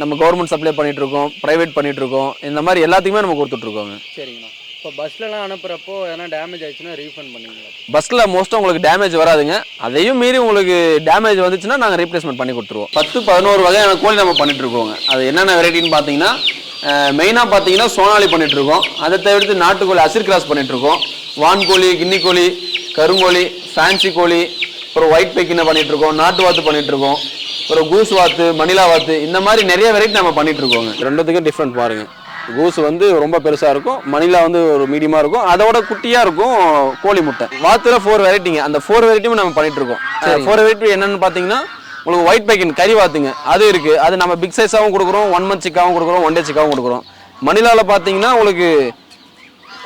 நம்ம government supply பண்ணிட்டு இருக்கோம் ப்ரைவேட் பண்ணிட்டு இருக்கோம் இந்த மாதிரி எல்லாத்துக்குமே நம்ம கொடுத்துட்டு இருக்கோங்க சரிங்கண்ணா. இப்போ பஸ்லலாம் அனுப்புகிறப்போ எதனா டேமேஜ் ஆயிடுச்சுன்னா ரீஃபண்ட் பண்ணுவீங்களா? பஸ்ஸில் மோஸ்ட்டாக உங்களுக்கு டேமேஜ் வராதுங்க. அதையும் மீறி உங்களுக்கு டேமேஜ் வந்துச்சுன்னா நாங்கள் ரீப்ளேஸ்மெண்ட் பண்ணி கொடுத்துருவோம். பத்து பதினோரு வகையான கோழி நம்ம பண்ணிட்டு இருக்கோங்க அது என்னென்ன வெரைட்டின்னு பார்த்தீங்கன்னா மெயினாக பார்த்தீங்கன்னா சோனாலி பண்ணிட்டு இருக்கோம் அதை தவிர்த்து நாட்டுக்கோழி அசிர் கிராஸ் பண்ணிட்டு இருக்கோம் வான்கோழி கின்னி கோழி கருங்கோழி ஃபேன்சி கோழி அப்புறம் ஒயிட் பெக்கினை பண்ணிட்டு இருக்கோம் நாட்டு வாத்து பண்ணிட்டு இருக்கோம் அப்புறம் கூஸ் வாத்து மணிலா வாத்து இந்த மாதிரி நிறைய வெரைட்டி நம்ம பண்ணிட்டு இருக்கோங்க. ரெண்டுத்துக்கும் டிஃப்ரெண்ட் பாருங்க. கூஸ் வந்து ரொம்ப பெருசாக இருக்கும் மணிலா வந்து ஒரு மீடியமாக இருக்கும் அதோட குட்டியாக இருக்கும் கோழி முட்டை. வாத்துல ஃபோர் வெரைட்டிங்க அந்த ஃபோர் வெரைட்டியும் நம்ம பண்ணிட்டு இருக்கோம். ஃபோர் வெரைட்டி என்னன்னு பார்த்தீங்கன்னா உங்களுக்கு ஒயிட் பேக்கின் கறி வாத்துங்க. அது இருக்குது அது நம்ம பிக் சைஸாகவும் கொடுக்குறோம் ஒன் மந்த் சிக்காவும் கொடுக்குறோம் ஒன் டே சிக்காவும் கொடுக்குறோம். மணிலாவில் பார்த்தீங்கன்னா உங்களுக்கு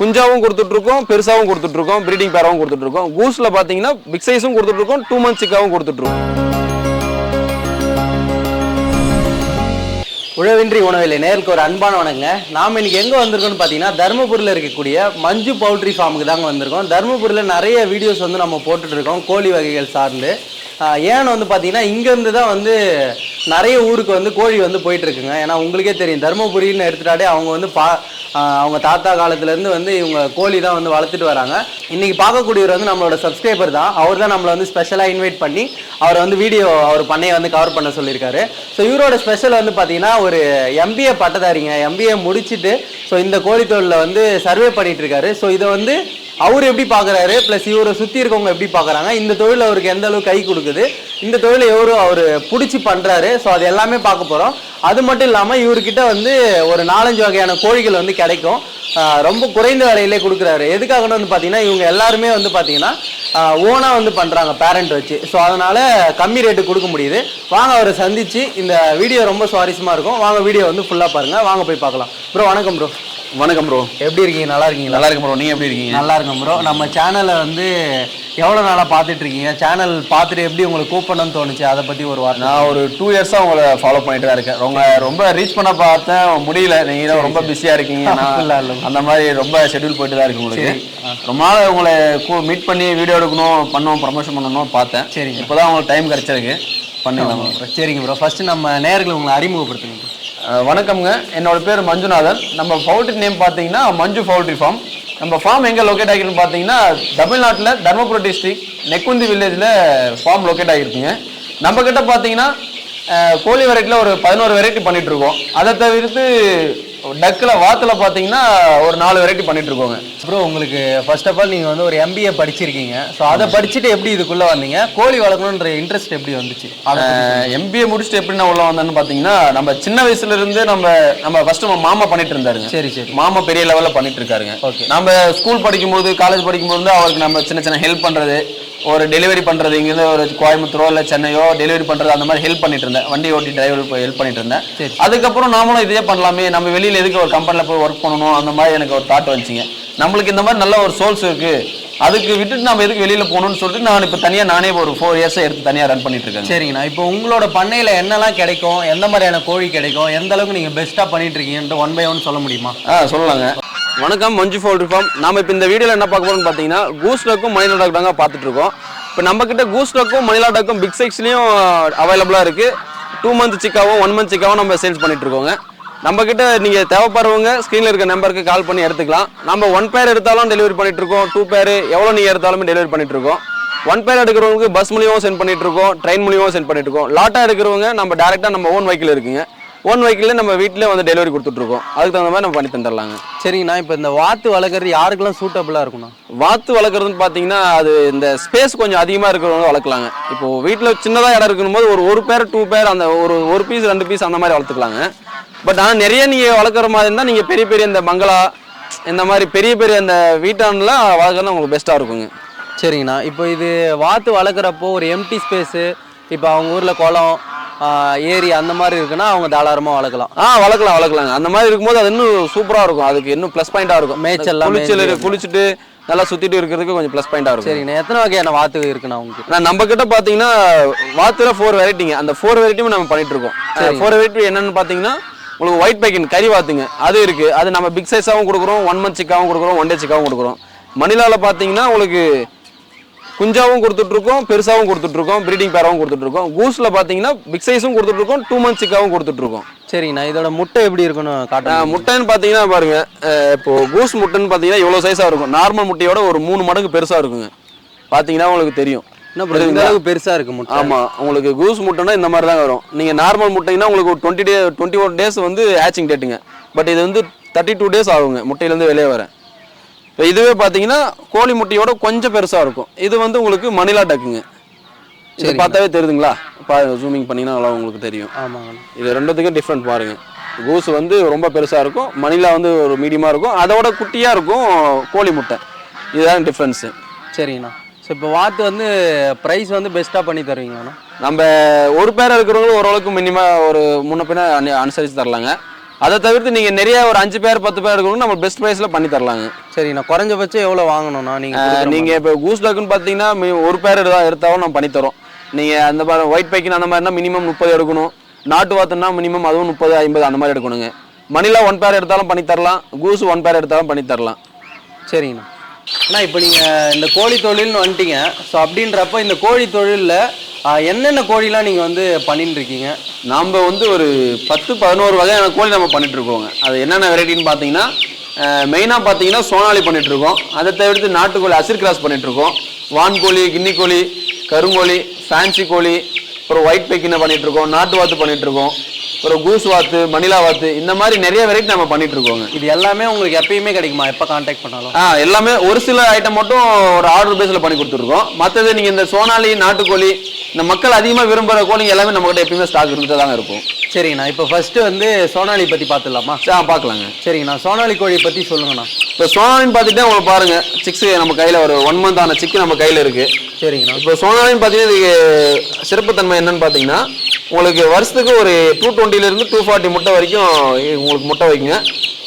குஞ்சாவும் கொடுத்துட்ருக்கோம் பெருசாகவும் கொடுத்துட்ருக்கோம் ப்ரீடிங் பேராகவும் கொடுத்துட்ருக்கோம் கூஸில் பார்த்தீங்கன்னா பிக் சைஸும் கொடுத்துட்ருக்கோம் டூ மந்த் சிக்காவும் கொடுத்துட்ருக்கோம் உழவின்றி உணவில்லை. நேருக்கு ஒரு அன்பான வணங்க நாம் இன்னைக்கு எங்கே வந்திருக்கோம்னு பார்த்தீங்கன்னா தருமபுரியில் இருக்கக்கூடிய மஞ்சு பவுல்ட்ரி ஃபார்முக்கு தாங்க வந்திருக்கோம். தருமபுரியில் நிறைய வீடியோஸ் வந்து நம்ம போட்டுட்டு இருக்கோம் கோழி வகைகள் சார்ந்து. ஏன்னு வந்து பார்த்தீங்கன்னா இங்கேருந்து தான் வந்து நிறைய ஊருக்கு வந்து கோழி வந்து போயிட்டுருக்குங்க ஏன்னா உங்களுக்கே தெரியும் தருமபுரின்னு எடுத்துட்டாலே அவங்க வந்து பா அவங்க தாத்தா காலத்துலேருந்து வந்து இவங்க கோழி தான் வந்து வளர்த்துட்டு வராங்க. இன்றைக்கி பார்க்கக்கூடியவர் வந்து நம்மளோட சப்ஸ்கிரைபர் தான். அவர் தான் நம்மளை வந்து ஸ்பெஷலாக இன்வைட் பண்ணி அவரை வந்து வீடியோ அவர் பண்ணையை வந்து கவர் பண்ண சொல்லியிருக்காரு. ஸோ இவரோட ஸ்பெஷல் வந்து பார்த்தீங்கன்னா ஒரு எம்பிஏ பட்டதாரிங்க. எம்பிஏ முடிச்சுட்டு ஸோ இந்த கோழி தொழிலில் வந்து சர்வே பண்ணிகிட்ருக்காரு ஸோ இதை வந்து அவர் எப்படி பார்க்குறாரு ப்ளஸ் இவரை சுற்றி இருக்கவங்க எப்படி பார்க்குறாங்க இந்த தொழில் அவருக்கு எந்த அளவுக்கு கை கொடுக்குது? இந்த தொழிலை எவரும் அவர் பிடிச்சி பண்ணுறாரு ஸோ அது எல்லாமே பார்க்க போகிறோம் அது மட்டும் இல்லாமல் இவர்கிட்ட வந்து ஒரு நாலஞ்சு வகையான கோழிகள் வந்து கிடைக்கும். ரொம்ப குறைந்த விலையிலே கொடுக்குறாரு. எதுக்காகன்னு வந்து பார்த்தீங்கன்னா இவங்க எல்லாருமே வந்து பார்த்தீங்கன்னா ஓனாக வந்து பண்ணுறாங்க பேரண்ட் வச்சு. ஸோ அதனால் கம்மி ரேட்டு கொடுக்க முடியுது. வாங்க அவரை சந்தித்து இந்த வீடியோ ரொம்ப சுவாரஸ்யமாக இருக்கும். வாங்க வீடியோ வந்து ஃபுல்லாக பாருங்கள் வாங்க போய் பார்க்கலாம். ப்ரோ வணக்கம் ப்ரோ வணக்கம் ப்ரோ எப்படி இருக்கீங்க? நல்லா இருக்கீங்களா? நல்லா இருக்கு ப்ரோ நீங்கள் எப்படி இருக்கீங்க? நல்லா இருக்கும் ப்ரோ நம்ம சேனலை வந்து எவ்வளோ நாளாக பார்த்துட்டு இருக்கீங்க? சேனல் பார்த்துட்டு எப்படி உங்களுக்கு கூப்பிடணும்னு தோணுச்சு? அதை பற்றி ஒரு வார்த்தை நான் ஒரு டூ இயர்ஸாக உங்களை ஃபாலோ பண்ணிட்டு தான் இருக்கேன். ரொம்ப ரொம்ப ரீச் பண்ண பார்த்தேன். முடியல. நீங்கள் தான் ரொம்ப பிஸியாக இருக்கீங்க. நான். அந்த மாதிரி ரொம்ப ஷெட்யூல் போயிட்டு தான் இருக்கு உங்களுக்கு. ரொம்ப நாள் உங்களை மீட் பண்ணி வீடியோ எடுக்கணும் பண்ணணும் ப்ரமோஷன் பண்ணணும் பார்த்தேன். சரிங்க. இப்போ தான் உங்களுக்கு டைம் கிடைச்சிருக்கு. பண்ணிடலாம். சரிங்க ப்ரோ ஃபஸ்ட்டு நம்ம நேர்களை உங்களை அறிமுகப்படுத்துங்க வணக்கம்ங்க. என்னோட பேர் மஞ்சுநாதன். நம்ம பவுல்ட்ரி நேம் பார்த்தீங்கன்னா மஞ்சு பவுல்ட்ரி ஃபார்ம் நம்ம ஃபார்ம் எங்கே லொக்கேட் ஆகிருக்குன்னு பார்த்தீங்கன்னா தமிழ்நாட்டில் தர்மபுரி டிஸ்ட்ரிக்ட் நெக்குந்தி வில்லேஜில் ஃபார்ம் லொக்கேட் ஆகிருக்குங்க. நம்ம கிட்ட பார்த்தீங்கன்னா கோழி வெரைட்டியில் ஒரு பதினோரு வெரைட்டி பண்ணிட்டு இருக்கோம் அதை தவிர்த்து டக்கில் வாத்தில் பார்த்தீங்கன்னா ஒரு நாலு வெரைட்டி பண்ணிட்டு இருக்கோங்க ப்ரோ உங்களுக்கு ஃபர்ஸ்ட் ஆஃப் ஆல் நீங்கள் வந்து ஒரு எம்பிஏ படிச்சிருக்கீங்க. ஸோ அதை படிச்சுட்டு எப்படி இதுக்குள்ளே வந்தீங்க? கோழி வளர்க்கணுன்ற இன்ட்ரெஸ்ட் எப்படி வந்துச்சு? எம்பிஏ முடிச்சுட்டு எப்படி நான் உள்ள வந்தேன்னு பார்த்தீங்கன்னா நம்ம சின்ன வயசுல இருந்து நம்ம நம்ம ஃபர்ஸ்ட் நம்ம மாமா பண்ணிட்டு இருந்தாருங்க சரி சரி. மாமா பெரிய லெவல்ல பண்ணிட்டு இருக்காருங்க Okay. நம்ம ஸ்கூல் படிக்கும்போது காலேஜ் படிக்கும்போது அவருக்கு நம்ம சின்ன சின்ன ஹெல்ப் பண்றது ஒரு டெலிவரி பண்றது இங்கிருந்து ஒரு கோயம்புத்தூரோ இல்ல சென்னையோ டெலிவரி பண்றது அந்த மாதிரி ஹெல்ப் பண்ணிட்டு இருந்தேன். வண்டி ஓட்டி டிரைவர் ஹெல்ப் பண்ணிட்டு இருந்தேன். அதுக்கப்புறம் நாமளும் இதே பண்ணலாமே. நம்ம வெளியில எதுக்கு ஒரு கம்பெனில போய் ஒர்க் பண்ணணும்? அந்த மாதிரி எனக்கு ஒரு தாட் வந்துச்சுங்க. நம்மளுக்கு இந்த மாதிரி நல்ல ஒரு சோர்ஸ் இருக்கு. அதுக்கு விட்டுட்டு நம்ம எதுக்கு வெளியில போகணும்னு சொல்லிட்டு நான் இப்போ தனியா நானே ஒரு ஃபோர் இயர்ஸ் எடுத்து தனியா ரன் பண்ணிட்டு இருக்கேன் சரிங்கண்ணா இப்போ உங்களோட பண்ணையில் என்னெல்லாம் கிடைக்கும்? எந்த மாதிரியான கோழி கிடைக்கும்? எந்த அளவுக்கு நீங்கள் பெஸ்ட்டாக பண்ணிட்டு இருக்கீங்கன்ட்டு ஒன் பை ஒன் சொல்ல முடியுமா? ஆ சொல்லலாங்க. வணக்கம் மஞ்சு ஃபோல் ஃபார்ம். நம்ம இப்போ இந்த வீடியோவில் என்ன பார்க்க போறோம்னு பார்த்தீங்கன்னா கூஸ்டக்கும் மணிலா தாங்க பார்த்துட்டு இருக்கோம். இப்போ நம்ம கிட்ட கூஸ் மணிலா டாக்கும் பிக் சைஸ்லையும் அவைலபிளாக இருக்குது டூ மந்த் சிக்காவும் ஒன் மந்த் சிக்காவும் நம்ம சேல்ஸ் பண்ணிட்டு இருக்கோங்க. நம்மக்கிட்ட நீங்கள் தேவைப்படுறவங்க ஸ்க்ரீனில் இருக்க நம்பருக்கு கால் பண்ணி எடுத்துக்கலாம். நம்ம ஒன் பேர் எடுத்தாலும் டெலிவரி பண்ணிட்டு இருக்கோம். டூ பேர் எவ்வளோ நீங்கள் எடுத்தாலுமே டெலிவரி பண்ணிட்டு இருக்கோம். ஒன் பேர் எடுக்கிறவங்களுக்கு பஸ் மூலியமாக சென்ட் பண்ணிட்டு இருக்கோம். ட்ரெயின் மூலியமாக சென்ட் பண்ணிட்டு இருக்கோம். லாட்டாக எடுக்கிறவங்க நம்ம டேரெக்டாக நம்ம ஓன் வெஹிக்கிள் இருக்குங்க. ஓன் வெஹிக்கிளில் நம்ம வீட்டிலே வந்து டெலிவரி கொடுத்துட்ருக்கோம். அதுக்கு தகுந்த மாதிரி நம்ம பண்ணி தந்துடலாங்க. சரிங்கண்ணா இப்போ இந்த வாத்து வளர்க்குறது யாருக்கெல்லாம் சூட்டபுளாக இருக்கும்ண்ணா? வாத்து வளர்க்குறதுன்னு பார்த்தீங்கன்னா அது இந்த ஸ்பேஸ் கொஞ்சம் அதிகமாக இருக்கிறவங்க வளர்க்கலாங்க. இப்போ வீட்டில் சின்னதாக இடம் இருக்கும்போது ஒரு ஒரு பேர் டூ பேர் அந்த ஒரு ஒரு பீஸ் ரெண்டு பீஸ் அந்த மாதிரி வளர்த்துக்கலாங்க. பட் ஆனால் நிறைய நீங்கள் வளர்க்குற மாதிரி இருந்தால் நீங்கள் பெரிய பெரிய இந்த பங்களா இந்த மாதிரி பெரிய பெரிய இந்த வீட்டான்லாம் வளர்க்குறது உங்களுக்கு பெஸ்ட்டாக இருக்குங்க. சரிங்கண்ணா இப்போ இது வாத்து வளர்க்குறப்போ ஒரு எம்டி ஸ்பேஸு இப்போ அவங்க ஊரில் குளம் ஏரி அந்த மாதிரி இருக்குன்னா அவங்க தாராளமாக வளர்க்கலாம். ஆ வளர்க்கலாம் வளர்க்கலாங்க அந்த மாதிரி இருக்கும்போது அது இன்னும் சூப்பராக இருக்கும். அதுக்கு இன்னும் ப்ளஸ் பாயிண்டாக இருக்கும். மேய்ச்சல்லாம் குளிச்சல். குளிச்சுட்டு நல்லா சுற்றிட்டு இருக்கிறதுக்கு கொஞ்சம் ப்ளஸ் பாயிண்டாக இருக்கும். சரிங்கண்ணா. எத்தனை வகையான வாத்து இருக்குண்ணா உங்களுக்கு? நான் நம்ம கிட்ட பாத்தீங்கன்னா வாத்துல ஃபோர் வெரைட்டிங்க அந்த ஃபோர் வெரைட்டியும் நம்ம பண்ணிட்டு இருக்கோம். ஃபோர் வெரைட்டி என்னன்னு பாத்தீங்கன்னா உங்களுக்கு ஒயிட் பேக்கின் கறி வாத்துங்க. அது இருக்கு. அது நம்ம பிக் சைஸாவும் கொடுக்குறோம். ஒன் மந்த் சிக்காவும் கொடுக்குறோம். ஒன் டே சிக்காவும் கொடுக்குறோம். மணிலால பாத்தீங்கன்னா உங்களுக்கு குஞ்சாவும் பெருசாவும் கொடுத்துட்டு இருக்கோம் ப்ரீடிங் பேராவும் கொடுத்துட்டு இருக்கோம் கூஸ்ல பாத்தீங்கன்னா பிக் சைஸும் கொடுத்துட்டு இருக்கோம் டூ மந்த் சிக்காவும் கொடுத்துட்டு இருக்கோம் சரிங்கண்ணா இதோட முட்டை எப்படி இருக்குன்னு காட்டுங்க. ஆஹ் முட்டைன்னு பார்த்தீங்கன்னா பாருங்க ஆஹ் இப்போ கூஸ் முட்டைன்னு பார்த்தீங்கன்னா இவ்வளோ சைஸாக இருக்கும். நார்மல் முட்டையோட ஒரு மூணு மடங்கு பெருசாக இருக்குங்க. பார்த்தீங்கன்னா உங்களுக்கு தெரியும். அளவுக்கு பெருசா இருக்கு முட்டை? ஆமாம் உங்களுக்கு கூஸ் முட்டைனா இந்த மாதிரி தான் வரும். நீங்கள் நார்மல் முட்டைங்கன்னா உங்களுக்கு twenty day twenty one days வந்து ஹேச்சிங் டேட்டுங்க பட் இது வந்து தேர்ட்டி டூ டேஸ் ஆகுங்க முட்டையிலேருந்து வெளியே வர. இப்போ இதுவே பார்த்தீங்கன்னா கோழி முட்டையோட கொஞ்சம் பெருசாக இருக்கும். இது வந்து உங்களுக்கு மணிலா டக்குங்க. இது பார்த்தாவே தெரியுதுங்களா பா ஜூமிங் பண்ணிங்கன்னா நல்லா உங்களுக்கு தெரியும். ஆமாங்க. இது ரெண்டுத்துக்கும் டிஃப்ரெண்ட் பாருங்க. கூஸ் வந்து ரொம்ப பெருசாக இருக்கும். மணிலா வந்து ஒரு மீடியமாக இருக்கும். அதோட குட்டியாக இருக்கும் கோழி முட்டை. இதுதான் டிஃப்ரென்ஸு சரிங்கண்ணா. ஸோ இப்போ வாத்து வந்து ப்ரைஸ் வந்து பெஸ்ட்டாக பண்ணி தருவீங்களாண்ணா? நம்ம ஒரு பேர் இருக்கிறவங்களும் ஓரளவுக்கு மினிமம் ஒரு முன்ன பின்ன அனு- அனுசரித்து தரலாங்க. அதை தவிர்த்து நீங்கள் நிறைய ஒரு அஞ்சு பேர் பத்து பேர் இருக்கிறவங்க நம்ம பெஸ்ட் ப்ரைஸில் பண்ணி தரலாங்க. சரிங்கண்ணா குறைஞ்சபட்சம் எவ்வளோ வாங்கணும்ண்ணா நீங்கள் அஹ், நீங்க இப்போ கூஸ் டாக்குன்னு பார்த்தீங்கன்னா ஒரு பேர் எடுத்தா எடுத்தாலும் நம்ம பண்ணி தரோம். நீங்க அந்த மாதிரி ஒயிட் பைக்கின் அந்த மாதிரினா மினிமம் முப்பது எடுக்கணும். நாட்டு வாத்துனா மினிமம் அதுவும் முப்பது ஐம்பது அந்த மாதிரி எடுக்கணுங்க. மணிலா ஒன் பேர் எடுத்தாலும் பண்ணி தரலாம். கூஸ் ஒன் பேர் எடுத்தாலும் பண்ணி தரலாம். சரிங்கண்ணா. அண்ணா இப்போ நீங்கள் இந்த கோழி தொழில்னு வந்துட்டீங்க. ஸோ அப்படின்றப்ப இந்த கோழி தொழிலில் என்னென்ன கோழிலாம் நீங்கள் வந்து பண்ணிட்டு இருக்கீங்க நாம வந்து ஒரு பத்து பதினோரு வகையான கோழி நம்ம பண்ணிட்டு இருக்கோங்க அது என்னென்ன வெரைட்டின்னு பார்த்தீங்கன்னா மெயினாக பார்த்தீங்கன்னா சோனாலி பண்ணிட்டு இருக்கோம் அதை தவிர்த்து நாட்டுக்கோழி அசிர் கிராஸ் பண்ணிட்டு இருக்கோம் வான்கோழி கின்னி கோழி கருங்கோழி ஃபேன்சி கோழி அப்புறம் ஒயிட் பெக்கினை பண்ணிட்டு இருக்கோம் நாட்டு வாத்து பண்ணிட்டு இருக்கோம் அப்புறம் கூஸ் வாத்து மணிலா வாத்து இந்த மாதிரி நிறைய வெரைட்டி நம்ம பண்ணிட்டு இருக்கோங்க. இது எல்லாமே உங்களுக்கு எப்பயுமே கிடைக்குமா? எப்போ காண்டாக்ட் பண்ணாலும்? ஆ எல்லாமே ஒரு சில ஐட்டம் மட்டும் ஒரு ஆர்டர் பேஸில் பண்ணி கொடுத்துருக்கோம். மற்றது நீங்கள் இந்த சோனாலி நாட்டுக்கோழி இந்த மக்கள் அதிகமாக விரும்புகிற கோழிங்க எல்லாமே நம்மகிட்ட எப்பயுமே ஸ்டாக் இருந்துட்டு தாங்க இருக்கும். சரிங்கண்ணா. இப்போ ஃபர்ஸ்ட் வந்து சோனாலி பற்றி பார்த்துடலாமா? சரி, ஆ பார்க்கலாங்க. சரிங்கண்ணா. சோனாலி கோழி பற்றி சொல்லுங்கண்ணா. இப்போ சோனாலின்னு பார்த்துட்டே உங்களுக்கு பாருங்க சிக்ஸ் நம்ம கையில் ஒரு ஒன் மந்த் ஆன சிக்கு நம்ம கையில் இருக்கு. சரிங்கண்ணா. இப்போ சோனாலின்னு பார்த்தீங்கன்னா இதுக்கு சிறப்புத்தன்மை என்னன்னு பார்த்தீங்கன்னா உங்களுக்கு வருஷத்துக்கு ஒரு டூ டுவெண்ட்டிலேருந்து டூ ஃபார்ட்டி முட்டை வரைக்கும் உங்களுக்கு முட்டை வைக்குங்க.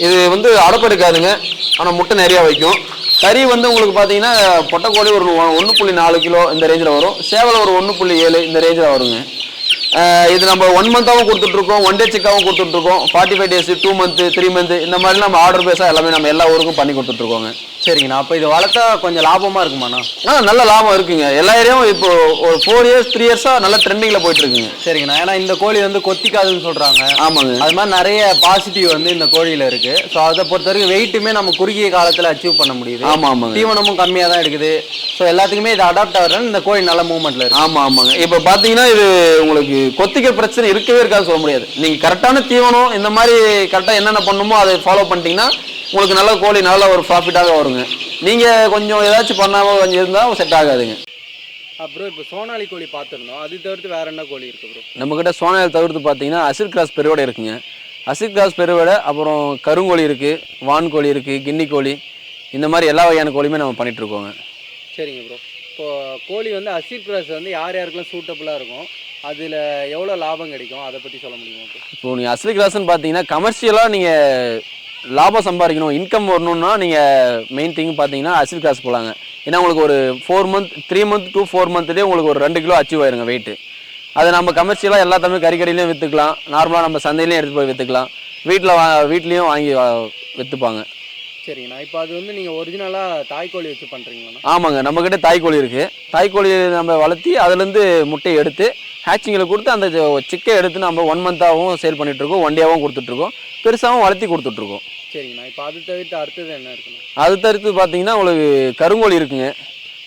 இது வந்து அடப்பெடுக்காதுங்க ஆனால் முட்டை நிறையா வைக்கும். கறி வந்து உங்களுக்கு பார்த்தீங்கன்னா பொட்டைக்கோழி ஒரு ஒன்று புள்ளி நாலு கிலோ இந்த ரேஞ்சில் வரும். சேவலை ஒரு ஒன்று புள்ளி ஏழு இந்த ரேஞ்சில் வருங்க. இது நம்ம ஒன் மந்த்தாகவும் கொடுத்துட்ருக்கோம். ஒன் டே சிக்காகவும் கொடுத்துட்ருக்கோம். Forty five days two month three month இந்த மாதிரி நம்ம ஆர்டர் பேஸாக எல்லாமே நம்ம எல்லா ஊருக்கும் பண்ணி கொடுத்துட்ருக்கோங்க. சரிங்கண்ணா. அப்போ இது வளர்த்தா கொஞ்சம் லாபமாக இருக்குமாண்ணா? ஆ நல்ல லாபம் இருக்குங்க. எல்லா ஏரியாவும் இப்போ ஒரு ஃபோர் இயர்ஸ் த்ரீ இயர்ஸாக நல்ல ட்ரெண்டிங்கில் போயிட்டு இருக்குங்க. சரிங்கண்ணா. ஏன்னா இந்த கோழி வந்து கொத்திக்காதுன்னு சொல்கிறாங்க ஆமாங்க. அது மாதிரி நிறைய பாசிட்டிவ் வந்து இந்த கோழியில் இருக்கு. ஸோ அதை பொறுத்த வரைக்கும் வெயிட்டுமே நம்ம குறுகிய காலத்தில் அச்சீவ் பண்ண முடியுது. ஆமாம் ஆமாங்க. தீவனமும் கம்மியாக தான் எடுக்குது ஸோ எல்லாத்துக்குமே இது அடாப்ட் ஆகிறதுனால இந்த கோழி நல்ல மூவ்மெண்ட்ல இருக்கு. ஆமாம் ஆமாங்க. இப்போ பார்த்தீங்கன்னா இது உங்களுக்கு கொத்திக்க பிரச்சனை இருக்கவே இருக்காது சொல்ல முடியாது. நீங்கள் கரெக்டான தீவனம் இந்த மாதிரி கரெக்டாக என்னென்ன பண்ணுமோ அதை ஃபாலோ பண்ணிட்டீங்கன்னா உங்களுக்கு நல்ல கோழி நல்ல ஒரு ப்ராஃபிட்டாக வருங்க. நீங்கள் கொஞ்சம் ஏதாச்சும் பண்ணாமல் கொஞ்சம் இருந்தால் செட் ஆகாதுங்க. அப்புறம் இப்போ சோனாலி கோழி பார்த்துருந்தோம். அது தவிர்த்து வேற என்ன கோழி இருக்கு ப்ரோ நம்மக்கிட்ட சோனாயில் தவிர்த்து பார்த்தீங்கன்னா அசிர் கிராஸ் பெருவடை இருக்குங்க. அசிர் கிராஸ் பெருவடை அப்புறம் கருங்கோழி இருக்குது வான்கோழி இருக்குது கின்னி கோழி இந்த மாதிரி எல்லா வகையான கோழியுமே நம்ம பண்ணிட்டு இருக்கோங்க. சரிங்க ப்ரோ இப்போ கோழி வந்து அசீர் கிராஸ் வந்து யார் யாருக்கெல்லாம் சூட்டபுளாக இருக்கும் அதில் எவ்வளோ லாபம் கிடைக்கும் அதை பற்றி சொல்ல முடியுமா ப்ரோ இப்போ நீங்கள் அசிர் கிராஸ்ன்னு பார்த்தீங்கன்னா கமர்ஷியலாக நீங்கள் லாபம் சம்பாதிக்கணும் இன்கம் வரணும்னா நீங்கள் மெயின் திங் பார்த்தீங்கன்னா அசில் கிராஸ் போகலாங்க ஏன்னா உங்களுக்கு ஒரு four month three month two four மந்த்லேயே உங்களுக்கு ஒரு ரெண்டு கிலோ அச்சீவ் ஆயிருங்க வெயிட்டு அதை நம்ம கமர்ஷியலாக எல்லா தமிழ் கறிக்கடையிலையும் விற்றுக்கலாம் நார்மலாக நம்ம சந்தையிலையும் எடுத்து போய் விற்றுக்கலாம் வீட்டில் வா வீட்லேயும் வாங்கி விற்றுப்பாங்க சரிங்கண்ணா. இப்போ அது வந்து நீங்கள் ஒரிஜினலாக தாய்க்கோழி வச்சு பண்ணுறீங்களாண்ணா ஆமாங்க நம்மக்கிட்ட தாய்க்கோழி இருக்குது தாய்க்கோழி நம்ம வளர்த்தி அதுலேருந்து முட்டையை எடுத்து ஹேச்சிங்கில் கொடுத்து அந்த சிக்கை எடுத்து நம்ம ஒன் மந்த்தாகவும் சேல் பண்ணிகிட்ருக்கோம் ஒன் டேவாகவும் கொடுத்துட்ருக்கோம் பெருசாகவும் வளர்த்தி கொடுத்துட்ருக்கோம் சரிங்கண்ணா. இப்போ அது தவிர்த்து அடுத்தது என்ன இருக்குண்ணா? அது தவிர்த்து பார்த்தீங்கன்னா உங்களுக்கு கருங்கோழி இருக்குங்க.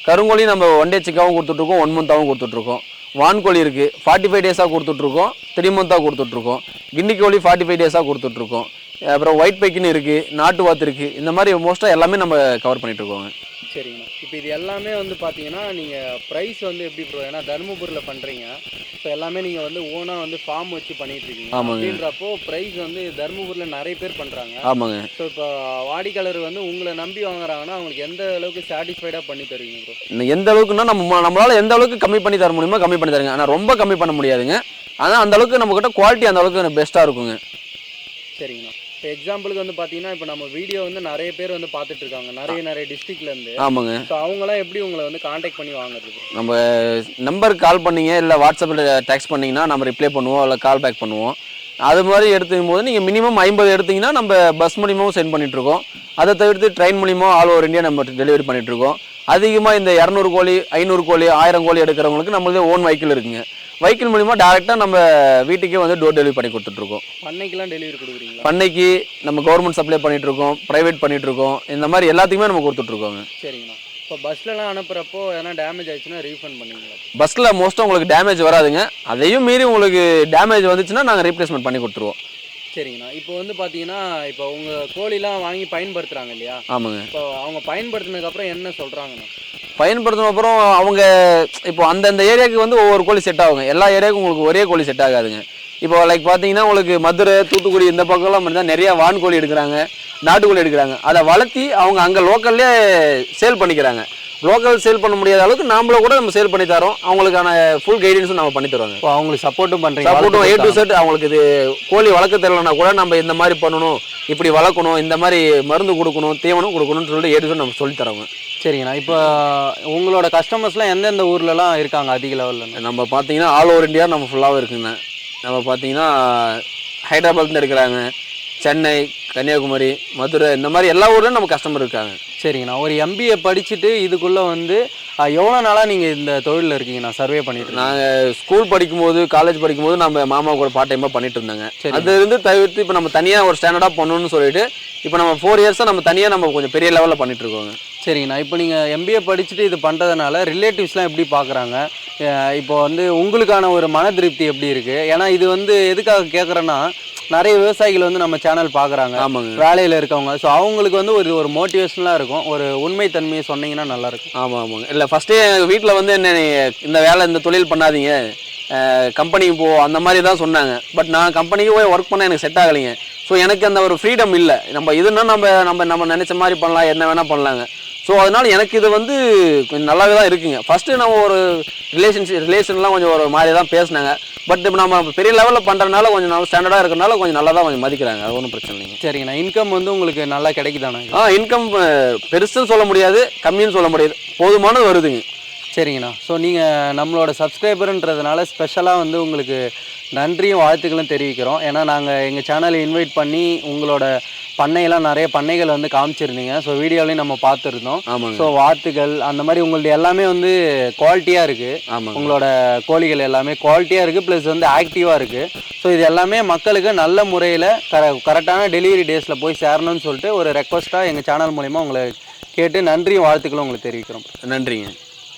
கருங்கோழி நம்ம ஒன் டே சிக்காவும் கொடுத்துட்ருக்கோம் ஒன் மந்த்தாகவும் கொடுத்துட்ருக்கோம் வான்கோழி இருக்குது ஃபார்ட்டி ஃபைவ் டேஸாக கொடுத்துட்ருக்கோம் த்ரீ மந்த்தாக கொடுத்துட்ருக்கோம் கின்னி கோழி ஃபார்ட்டி ஃபைவ் டேஸாக கொடுத்துட்ருக்கோம் அப்புறம் ஒயிட் பைக்கின்னு இருக்குது நாட்டு வாத்து இருக்குது இந்த மாதிரி மோஸ்ட்டாக எல்லாமே நம்ம கவர் பண்ணிகிட்ருக்கோங்க சரிங்கண்ணா இப்போ இது எல்லாமே வந்து பார்த்தீங்கன்னா நீங்கள் ப்ரைஸ் வந்து எப்படி ப்ரோ ஏன்னா தருமபுரியில் பண்ணுறீங்க ஸோ எல்லாமே நீங்கள் வந்து ஓனாக வந்து ஃபார்ம் வச்சு பண்ணிட்டு இருக்கீங்க. அப்படின்றப்போ ப்ரைஸ் வந்து தருமபுரியில் நிறைய பேர் பண்ணுறாங்க ஆமாங்க. ஸோ இப்போ வாடிக்கையாளர் வந்து உங்களை நம்பி வாங்குறாங்கன்னா அவங்களுக்கு எந்த அளவுக்கு சாட்டிஸ்ஃபைடாக பண்ணி தருவீங்க ப்ரோ எந்த அளவுக்குன்னா நம்ம நம்மளால எந்த அளவுக்கு கம்மி பண்ணி தர முடியுமோ கம்மி பண்ணி தருங்க. ஆனால் ரொம்ப கம்மி பண்ண முடியாதுங்க. ஆனால் அந்த அளவுக்கு நம்மக்கிட்ட குவாலிட்டி அந்த அளவுக்கு பெஸ்ட்டாக இருக்குங்க. சரிங்கண்ணா இப்போ எக்ஸாம்பிளுக்கு வந்து பார்த்தீங்கன்னா இப்போ நம்ம வீடியோ வந்து நிறைய பேர் வந்து பார்த்துட்டு இருக்காங்க. நிறைய நிறைய டிஸ்ட்ரிக்ட்லேருந்து ஆமாங்க. ஸோ அவங்களாம் எப்படி உங்களை வந்து காண்டாக்ட் பண்ணி வாங்குறது? நம்ம நம்பருக்கு கால் பண்ணீங்க இல்லை வாட்ஸ்அப்பில் டெக்ஸ்ட் பண்ணீங்கன்னா நம்ம ரிப்ளை பண்ணுவோம் இல்லை கால் பேக் பண்ணுவோம். அது மாதிரி எடுத்துக்கும் போது நீங்கள் மினிமம் ஐம்பது எடுத்தீங்கன்னா நம்ம பஸ் மூலியமாகவும் சென்ட் பண்ணிட்டு இருக்கோம். அதை தவிர்த்து ட்ரெயின் மூலியமா ஆல் ஓவர் இந்தியா நம்ம டெலிவரி பண்ணிட்டு இருக்கோம். அதிகமாக இந்த இரநூறு கோழி ஐநூறு கோழி ஆயிரம் கோழி எடுக்கிறவங்களுக்கு நம்மளதே ஓன் வெஹிக்கிள் இருக்குங்க. வெஹிக்கிள் மூலிமா டேரெக்டாக நம்ம வீட்டுக்கே வந்து டோர் டெலிவரி பண்ணி கொடுத்துட்ருக்கோம். பண்ணைக்கெல்லாம் டெலிவரி கொடுக்குறீங்களா? பண்ணைக்கு நம்ம கவர்மெண்ட் சப்ளை பண்ணிட்டு இருக்கோம் ப்ரைவேட் பண்ணிட்டு இருக்கோம் இந்த மாதிரி எல்லாத்துக்குமே நம்ம கொடுத்துட்ருக்கோங்க. சரிங்கண்ணா. இப்போ பஸ்லலாம் அனுப்புகிறப்போ எதனா டேமேஜ் ஆயிடுச்சுன்னா ரீஃபண்ட் பண்ணுவீங்களா? பஸ்ஸில் மோஸ்ட்டாக உங்களுக்கு டேமேஜ் வராதுங்க. அதையும் மீறி உங்களுக்கு டேமேஜ் வந்துச்சுன்னா நாங்கள் ரீப்ளேஸ்மெண்ட் பண்ணி கொடுத்துருவோம். சரிங்கண்ணா. இப்போ வந்து பார்த்தீங்கன்னா இப்போ உங்கள் கோழிலாம் வாங்கி பயன்படுத்துகிறாங்க இல்லையா? ஆமாங்க. இப்போ அவங்க பயன்படுத்தினதுக்கப்புறம் என்ன சொல்கிறாங்கண்ணா பயன்படுத்தின அப்புறம் அவங்க இப்போ அந்தந்த ஏரியாவுக்கு வந்து ஒவ்வொரு கோழி செட் ஆகுங்க. எல்லா ஏரியாவுக்கும் உங்களுக்கு ஒரே கோழி செட் ஆகாதுங்க. இப்போ லைக் பார்த்தீங்கன்னா உங்களுக்கு மதுரை தூத்துக்குடி இந்த பக்கம்லாம் மட்டும் நிறைய வான்கோழி எடுக்கிறாங்க நாட்டுக்கோழி எடுக்கிறாங்க. அதை வளர்த்தி அவங்க அங்கே லோக்கல்லே சேல் பண்ணிக்கிறாங்க. லோக்கல் சேல் பண்ண முடியாத அளவுக்கு நாமளே கூட நம்ம சேல் பண்ணி தரோம். அவங்களுக்கான ஃபுல் கைடன்ஸும் நம்ம பண்ணி தருவாங்க. இப்போ அவங்களுக்கு சப்போர்ட்டும் பண்ணுறீங்க சப்போர்ட்டும் ஏ டு செட் அவங்களுக்கு இது கோழி வளர்க்க தெரியலனா கூட நம்ம இந்த மாதிரி பண்ணணும் இப்படி வளர்க்கணும் இந்த மாதிரி மருந்து கொடுக்கணும் தீவனம் கொடுக்கணும்னு சொல்லிட்டு ஏ டு செட் நம்ம சொல்லி தரோங்க. சரிங்கண்ணா. இப்போ உங்களோட கஸ்டமர்ஸ்லாம் எந்தெந்த ஊர்லலாம் இருக்காங்க அதிக லெவலில் நம்ம பார்த்தீங்கன்னா ஆல் ஓவர் இந்தியா நம்ம ஃபுல்லாகவே இருக்குங்க. நம்ம பார்த்தீங்கன்னா ஹைதராபாத்லேருந்து எடுக்கிறாங்க. சென்னை கன்னியாகுமரி மதுரை இந்த மாதிரி எல்லா ஊர்லேயும் நம்ம கஸ்டமர் இருக்காங்க. சரிங்கண்ணா. ஒரு எம்பிஏ படிச்சுட்டு இதுக்குள்ளே வந்து எவ்வளோ நாளாக நீங்கள் இந்த தொழிலில் இருக்கீங்கண்ணா? சர்வே பண்ணிட்டு? நாங்கள் ஸ்கூல் படிக்கும்போது காலேஜ் படிக்கும்போது நம்ம மாமா கூட பார்ட் டைமாக பண்ணிட்டு இருந்தாங்க. சரி. அது இருந்து தவிர்த்து இப்போ நம்ம தனியாக ஒரு ஸ்டாண்டர்டாக பண்ணணும்னு சொல்லிட்டு இப்போ நம்ம ஃபோர் இயர்ஸாக நம்ம தனியாக நம்ம கொஞ்சம் பெரிய லெவலில் பண்ணிட்டு இருக்கோங்க. சரிங்கண்ணா. இப்போ நீங்கள் எம்பிஏ படிச்சுட்டு இது பண்ணுறதுனால ரிலேட்டிவ்ஸ்லாம் எப்படி பார்க்குறாங்க இப்போ வந்து உங்களுக்கான ஒரு மன திருப்தி எப்படி இருக்குது ஏன்னா இது வந்து எதுக்காக கேட்குறேன்னா நிறைய விவசாயிகள் வந்து நம்ம சேனல் பார்க்குறாங்க. ஆமாங்க. வேலையில் இருக்கவங்க. ஸோ அவங்களுக்கு வந்து ஒரு ஒரு மோட்டிவேஷனலாக இருக்கும். ஒரு உண்மைத்தன்மையை சொன்னீங்கன்னா நல்லாயிருக்கும் ஆமாம் ஆமாங்க. இல்லை ஃபஸ்ட்டே எங்கள் வீட்டில் வந்து என்ன இந்த வேலை இந்த தொழில் பண்ணாதீங்க. கம்பெனிக்கு போ அந்த மாதிரி தான் சொன்னாங்க. பட் நான் கம்பெனிக்கு போய் ஒர்க் பண்ண எனக்கு செட் ஆகலைங்க. ஸோ எனக்கு அந்த ஒரு ஃப்ரீடம் இல்லை. நம்ம இதுன்னா நம்ம நம்ம நம்ம நினச்ச மாதிரி பண்ணலாம். என்ன வேணால் பண்ணலாங்க. ஸோ அதனால எனக்கு இது வந்து கொஞ்சம் நல்லாவே தான் இருக்குங்க. ஃபஸ்ட்டு நம்ம ஒரு ரிலேஷன்ஷிப் ரிலேஷன்லாம் கொஞ்சம் ஒரு மாதிரி தான் பேசினாங்க. பட் இப்போ நம்ம பெரிய லெவலில் பண்ணுறதுனால கொஞ்சம் நம்ம ஸ்டாண்டர்டாக இருக்கிறனால கொஞ்சம் நல்லா தான் கொஞ்சம் மதிக்கிறாங்க. அது ஒன்றும் பிரச்சனை இல்லைங்க. சரிங்கண்ணா. இன்கம் வந்து உங்களுக்கு நல்லா கிடைக்குதாண்ணா? ஆ இன்கம் பெருசுன்னு சொல்ல முடியாது கம்மின்னு சொல்ல முடியாது. போதுமானது வருதுங்க. சரிங்கண்ணா. ஸோ நீங்கள் நம்மளோட சப்ஸ்கிரைபருன்றதுனால ஸ்பெஷலாக வந்து உங்களுக்கு நன்றியும் வாழ்த்துக்களும் தெரிவிக்கிறோம். ஏன்னா நாங்கள் எங்கள் சேனலை இன்வைட் பண்ணி உங்களோட பண்ணையெல்லாம் நிறைய பண்ணைகள் வந்து காமிச்சிருந்தீங்க. ஸோ வீடியோலையும் நம்ம பார்த்துருந்தோம். ஆமாங்க. ஸோ வாத்துகள் அந்த மாதிரி உங்களது எல்லாமே வந்து குவாலிட்டியாக இருக்குது உங்களோட கோழிகள் எல்லாமே குவாலிட்டியாக இருக்குது ப்ளஸ் வந்து ஆக்டிவாக இருக்குது ஸோ இது எல்லாமே மக்களுக்கு நல்ல முறையில் கர கரெக்டான டெலிவரி டேஸில் போய் சேரணும்னு சொல்லிட்டு ஒரு ரெக்வஸ்ட்டாக எங்கள் சேனல் மூலிமா உங்களை கேட்டு நன்றியும் வாழ்த்துக்களும் உங்களுக்கு தெரிவிக்கிறோம். நன்றிங்க.